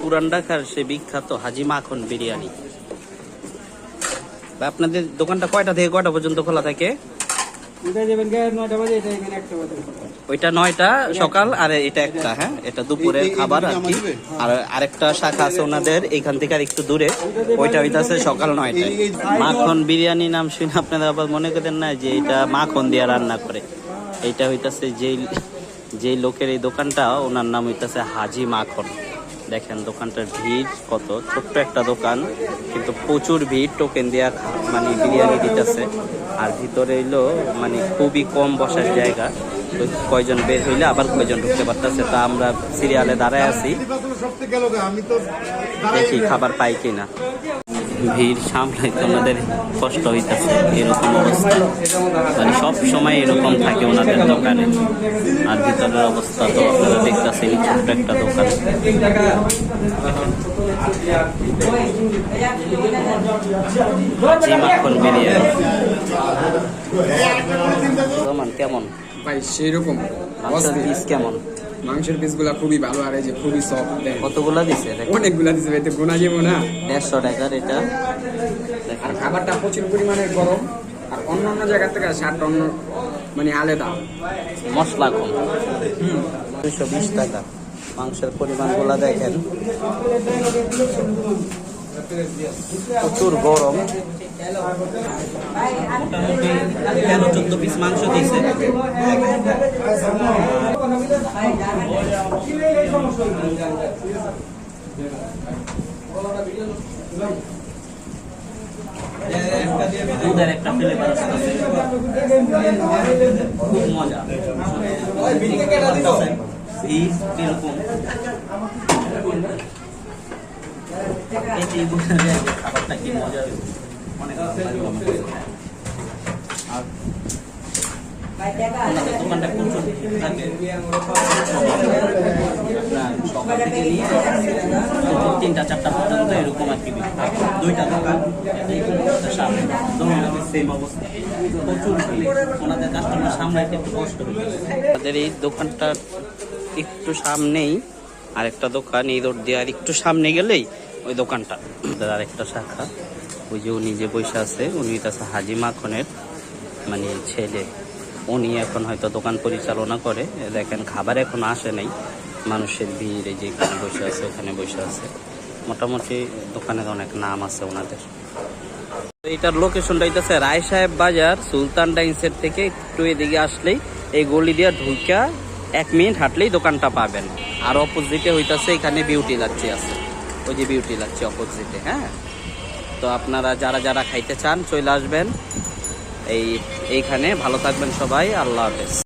পুরান ঢাকার সে বিখ্যাত হাজি মাখন বিরিয়ানি। আপনাদের দোকানটা কয়টা থেকে কয়টা পর্যন্ত খোলা থাকে? ওইটা নয়টা সকাল আর এটা একটা হ্যাঁ? এটা দুপুরের খাবার আর কি। আর আরেকটা শাখা আছে ওনাদের এখান থেকে আর একটু দূরে। ওইটা হইতাছে সকাল নয়টায়। মাখন বিরিয়ানি নাম শুনে আপনারা আবার মনে করেন না যে এটা মাখন দিয়ে রান্না করে। এইটা হইতাছে যেই যেই লোকের এই দোকানটা ওনার নাম হইতাছে হাজি মাখন। দেখেন দোকানটার ভিড় কত? ছোট্ট একটা দোকান, কিন্তু প্রচুর ভিড় টোকেন দেওয়া মানে বিরিয়ানি দিতেছে। আর ভিতরে হইল মানে খুবই কম বসার জায়গা। তো কয়জন বের হইলে আবার কয়জন ঢুকতে পারতেছে? তা আমরা সিরিয়ালে দাঁড়ায় আছি। দেখি, খাবার পাই কিনা। ভিড় সামলাইতে ওনাদের কষ্ট হইতেছে এরকম অবস্থা। মানে সব সময় এরকম থাকে ওনাদের দোকানে। আর ভিতরের অবস্থা তো আপনারা দেখতেছেন ছোট্ট একটা দোকান। হাজি মাখন বিরিয়ানি। কেমন? ভাই সেই রকম মাংসের পিস কেমন? মাংসের পিসগুলা খুবই ভালো আর এই যে খুবই সফট কতগুলা দিছে? অনেকগুলা দিছে ভাই তো গোনা যাব না। দেড়শো টাকার এটা। আর খাবারটা প্রচুর পরিমাণে গরম আর অন্য অন্য জায়গা থেকে স্বাদটা অন্য মানে আলাদা। মশলা কম। দুশো বিশ টাকা। মাংসের পরিমাণগুলো দেখেন। প্রচুর গরম। তেরো চোদ্দ পিস মাংস দিয়েছে দুধের একটা ফ্লেভার আসতেছে খুব মজা। এই খাবারটা কি অনেক। আর দোকানটা প্রচুর। থাকে সকাল থেকে পর্যন্ত এরকম আর কি দোকান একটা আমাদের এই দোকানটা একটু সামনেই, আরেকটা দোকান, এই রোড দিয়ে আর একটু সামনে গেলেই ওই দোকানটা। আরেকটা শাখা, ওই যে উনি যে বসে আছে, উনি হইতাছে হাজি মাখনের মানে ছেলে। উনি এখন হয়তো দোকান পরিচালনা করে। দেখেন, খাবার এখন আসে নাই। মানুষের ভিড়, এই যে এখানে বসে আছে, ওখানে বসে আছে। মোটামুটি দোকানের অনেক নাম আছে ওনাদের। এইটার লোকেশনটা হইতেছে রায় সাহেব বাজার, সুলতান ডাইন্সের থেকে একটু এদিকে আসলেই এই গলি দিয়ে ঢুকা এক মিনিট হাঁটলেই দোকানটা পাবেন। আর অপোজিটে হইতাছে এখানে বিউটি লাচ্ছি আছে। ওই যে বিউটি লাচ্ছি অপোজিটে হ্যাঁ? তো আপনারা যারা যারা খাইতে চান চলে আসবেন। এই, এইখানে ভালো থাকবেন সবাই, আল্লাহ হাফেজ।